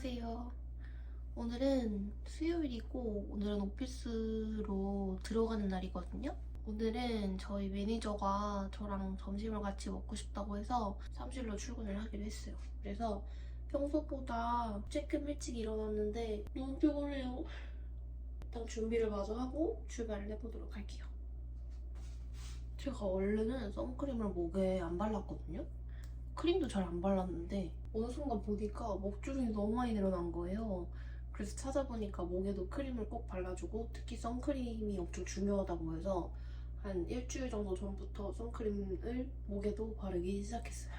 안녕하세요. 오늘은 수요일이고 오늘은 오피스로 들어가는 날이거든요. 오늘은 저희 매니저가 저랑 점심을 같이 먹고 싶다고 해서 사무실로 출근을 하기로 했어요. 그래서 평소보다 조금 일찍 일어났는데 너무 피곤해요. 일단 준비를 마저 하고 출발을 해보도록 할게요. 제가 원래는 선크림을 목에 안 발랐거든요. 크림도 잘 안 발랐는데 어느 순간 보니까 목주름이 너무 많이 늘어난 거예요. 그래서 찾아보니까 목에도 크림을 꼭 발라주고 특히 선크림이 엄청 중요하다고 해서 한 일주일 정도 전부터 선크림을 목에도 바르기 시작했어요.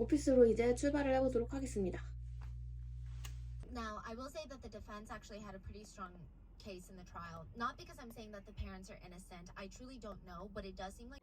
오피스로 이제 출발을 해보도록 하겠습니다. Now, I will say that the defense actually had a pretty strong case in the trial. Not because I'm saying that the parents are innocent. I truly don't know, but it does seem like.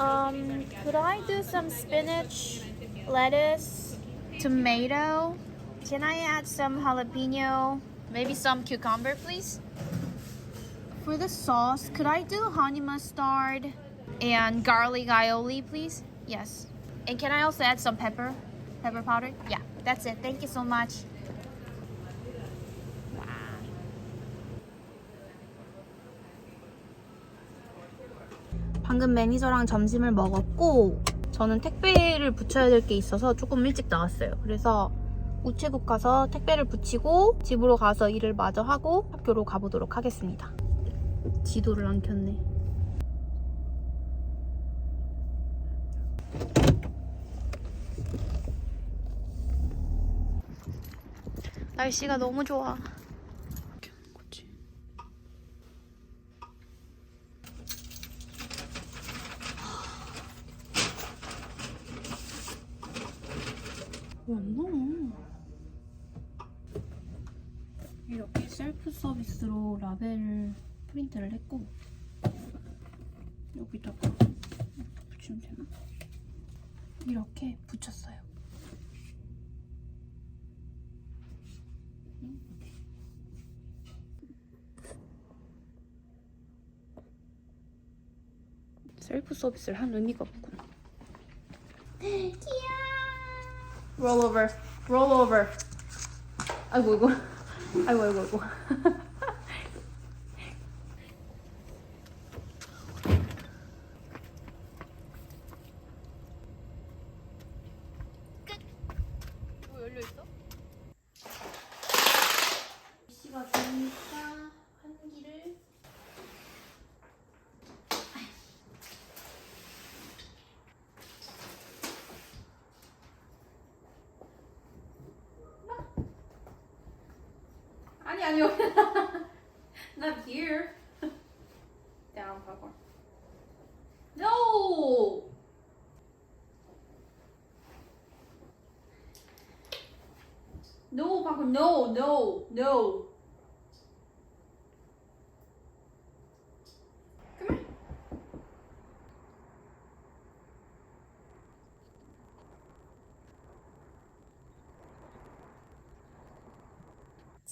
Um, could I do some spinach, lettuce, tomato? Can I add some jalapeno? Maybe some cucumber, please? For the sauce, could I do honey mustard and garlic aioli, please? Yes. And can I also add some pepper? Pepper powder? Yeah, that's it. Thank you so much. 방금 매니저랑 점심을 먹었고 저는 택배를 붙여야 될 게 있어서 조금 일찍 나왔어요. 그래서 우체국 가서 택배를 붙이고 집으로 가서 일을 마저 하고 학교로 가보도록 하겠습니다. 지도를 안 켰네. 날씨가 너무 좋아. 이렇게 하는 거지. 왜안 나와? 이렇게 셀프 서비스로 라벨을 프린트를 했고 여기다가 이렇게 붙이면 되나? 이렇게 붙였어요. 셀프 서비스를 한 의미가 없구나. Roll over. Roll over. 아이고 이거. 아이고 아이고 아이고. down, you. Not here. down, popcorn. No! No, popcorn. No, no, no.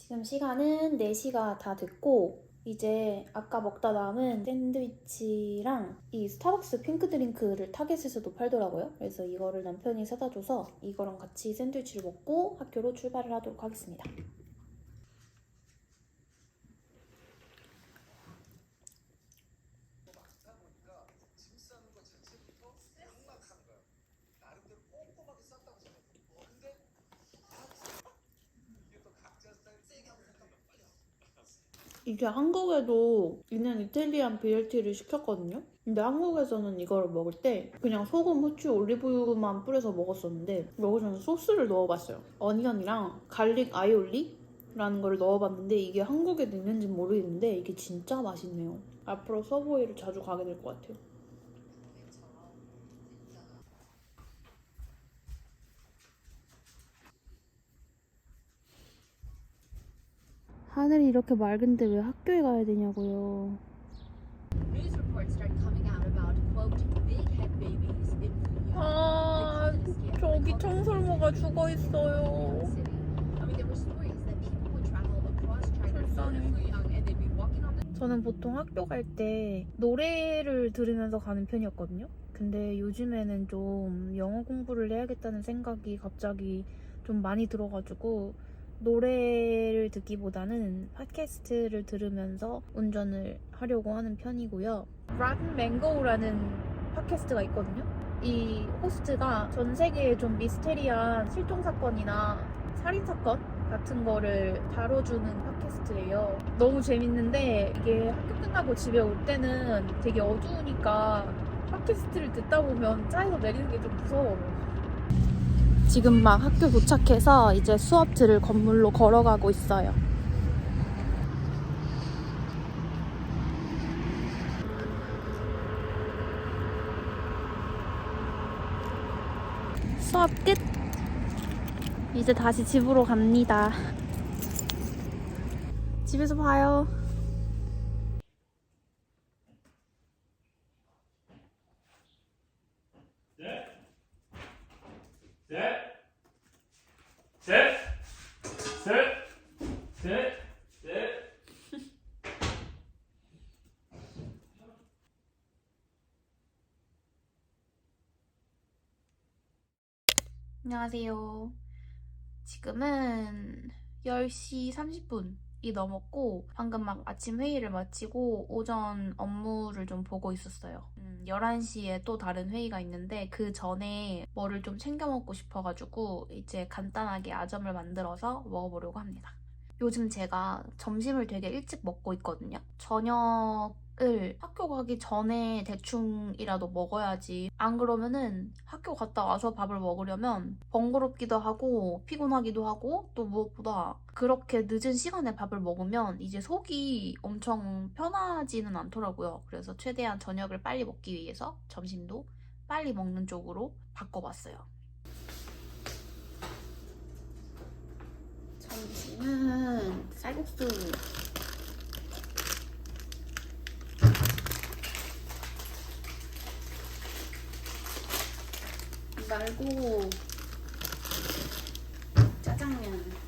지금 시간은 4시가 다 됐고 이제 아까 먹다 남은 샌드위치랑 이 스타벅스 핑크 드링크를 타겟에서도 팔더라고요. 그래서 이거를 남편이 사다 줘서 이거랑 같이 샌드위치를 먹고 학교로 출발을 하도록 하겠습니다. 이게 한국에도 있는 이탈리안 BLT를 시켰거든요. 근데 한국에서는 이거를 먹을 때 그냥 소금, 후추, 올리브유만 뿌려서 먹었었는데 여기서는 소스를 넣어봤어요. 어니언이랑 갈릭 아이올리라는 걸 넣어봤는데 이게 한국에도 있는지 모르겠는데 이게 진짜 맛있네요. 앞으로 서브웨이를 자주 가게 될 것 같아요. 하늘이 이렇게 맑은데 왜 학교에 가야 되냐고요. News reports start coming out about quote big head babies in Wuhan. 아, 저기 청설모가 죽어 있어요. 불쌍해. 저는 보통 학교 갈 때 노래를 들으면서 가는 편이었거든요. 근데 요즘에는 좀 영어 공부를 해야겠다는 생각이 갑자기 좀 많이 들어가지고 노래를 듣기보다는 팟캐스트를 들으면서 운전을 하려고 하는 편이고요. Rotten Mango라는 팟캐스트가 있거든요. 이 호스트가 전 세계의 좀 미스테리한 실종 사건이나 살인 사건 같은 거를 다뤄주는 팟캐스트예요. 너무 재밌는데 이게 학교 끝나고 집에 올 때는 되게 어두우니까 팟캐스트를 듣다 보면 차에서 내리는 게 좀 무서워요. 지금 막 학교 도착해서 이제 수업 들을 건물로 걸어가고 있어요. 수업 끝! 이제 다시 집으로 갑니다. 집에서 봐요. 셋, 셋. 안녕하세요. 지금은 10시 30분이 넘었고, 방금 막 아침 회의를 마치고 오전 업무를 좀 보고 있었어요. 음, 11시에 또 다른 회의가 있는데, 그 전에 뭐를 좀 챙겨 먹고 싶어가지고, 이제 간단하게 아점을 만들어서 먹어보려고 합니다. 요즘 제가 점심을 되게 일찍 먹고 있거든요. 저녁 을 학교 가기 전에 대충이라도 먹어야지. 안 그러면은 학교 갔다 와서 밥을 먹으려면 번거롭기도 하고 피곤하기도 하고 또 무엇보다 그렇게 늦은 시간에 밥을 먹으면 이제 속이 엄청 편하지는 않더라고요. 그래서 최대한 저녁을 빨리 먹기 위해서 점심도 빨리 먹는 쪽으로 바꿔봤어요. 점심은 쌀국수 말고 짜장면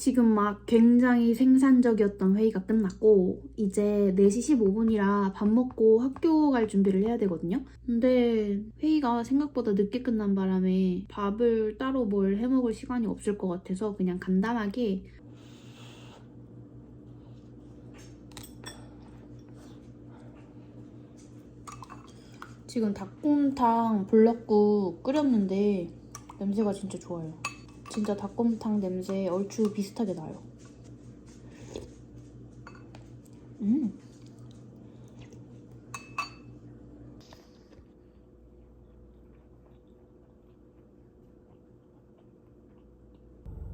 지금 막 굉장히 생산적이었던 회의가 끝났고 이제 4시 15분이라 밥 먹고 학교 갈 준비를 해야 되거든요. 근데 회의가 생각보다 늦게 끝난 바람에 밥을 따로 뭘 해먹을 시간이 없을 것 같아서 그냥 간단하게 지금 닭곰탕 불렀고 끓였는데 냄새가 진짜 좋아요. 진짜 닭곰탕 냄새 얼추 비슷하게 나요. 음.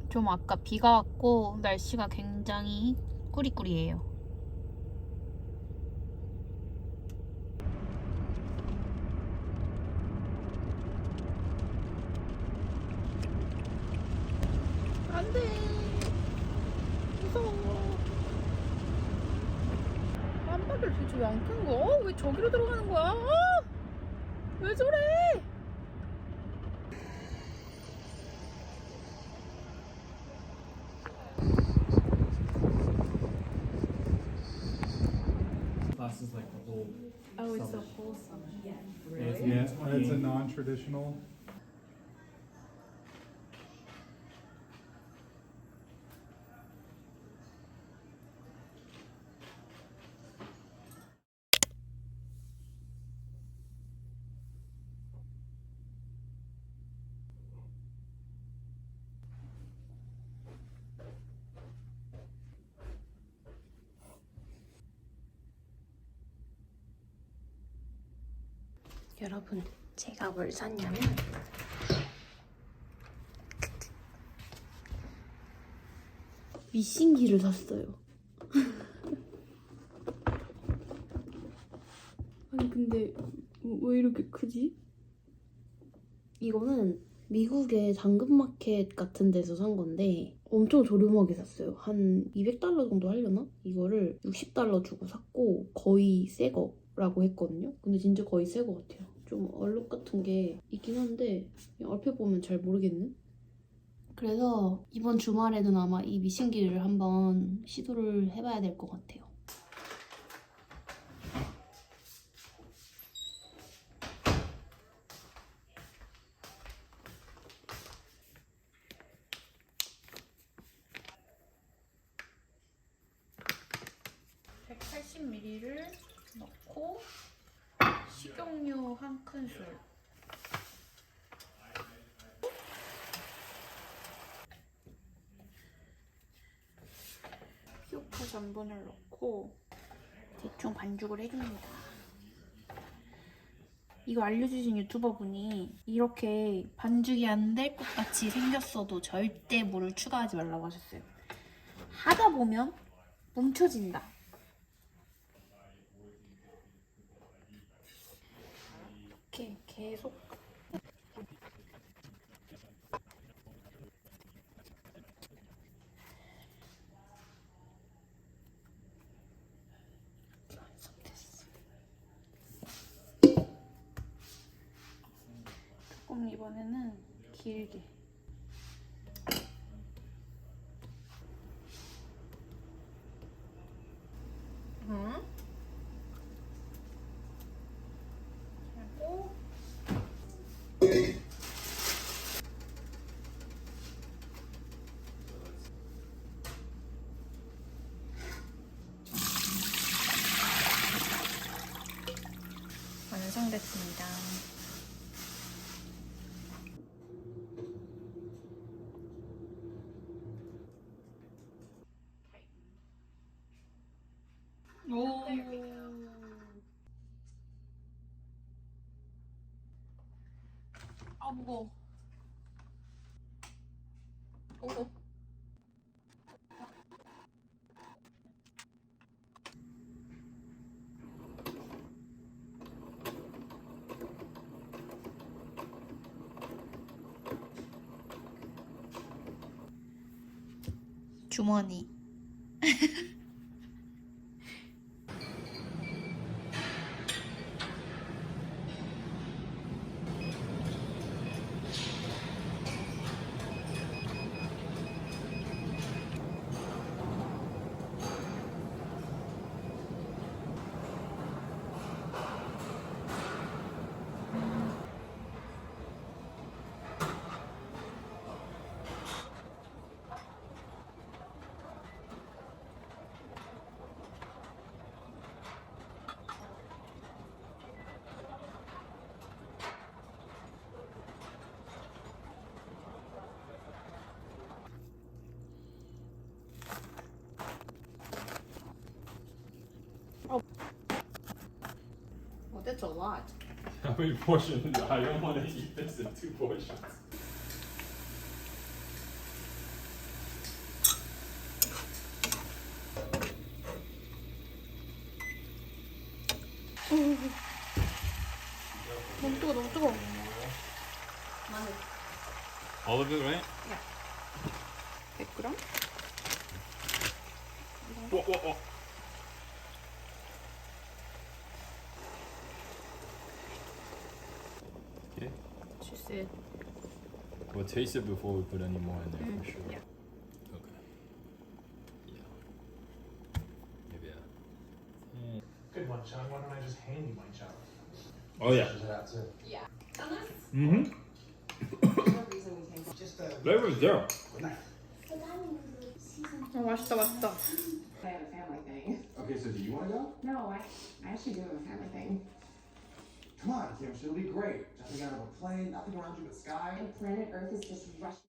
좀 아까 비가 왔고 날씨가 굉장히 꾸리꾸리해요. 안 돼. 무서워. 깜빡이를 도대체 왜안 끄는 거야? 어, 왜 저기로 들어가는 거야? 어? 왜 저래? Classes like the whole. Oh, it's a whole summer. It's Yeah, it's it's a non-traditional. 여러분, 제가 뭘 샀냐면 미신기를 샀어요. 아니 근데 왜 이렇게 크지? 이거는 미국의 당근마켓 같은 데서 산 건데 엄청 저렴하게 샀어요. 한 200달러 정도 하려나? 이거를 60달러 주고 샀고 거의 새 거라고 했거든요. 근데 진짜 거의 새 거 같아요. 좀 얼룩 같은 게 있긴 한데 얼핏 보면 잘 모르겠는? 그래서 이번 주말에는 아마 이 미신기를 한번 시도를 해봐야 될 것 같아요. 한 큰술 피오파 전분을 넣고 대충 반죽을 해줍니다. 이거 알려주신 유튜버분이 이렇게 반죽이 안 될 것 같이 생겼어도 절대 물을 추가하지 말라고 하셨어요. 하다 보면 뭉쳐진다. 이렇게 계속 조금 이번에는 길게. Hmm? 하고 완성됐습니다. 오. 아 무거워. 오. 주머니. That's a lot. How many portions? I don't want to eat this in two portions. 너무 뜨거 너무 뜨거. All of it, right? 100g? Whoa, whoa, whoa. taste it before we put any more in there for sure. yeah. Okay. Yeah. Maybe yeah. Good one, Sean. Why don't I just hand you my challenge? Oh yeah. Dishes it out too. Mm-hmm. Flavor is there. 어 맛있다 맛있다. I have a family thing. Okay, so do you want to go? No, I, I actually do have a family thing. Come on, Kim. It'll be great. Jumping out of a plane, nothing around you but sky. And planet Earth is just rushing.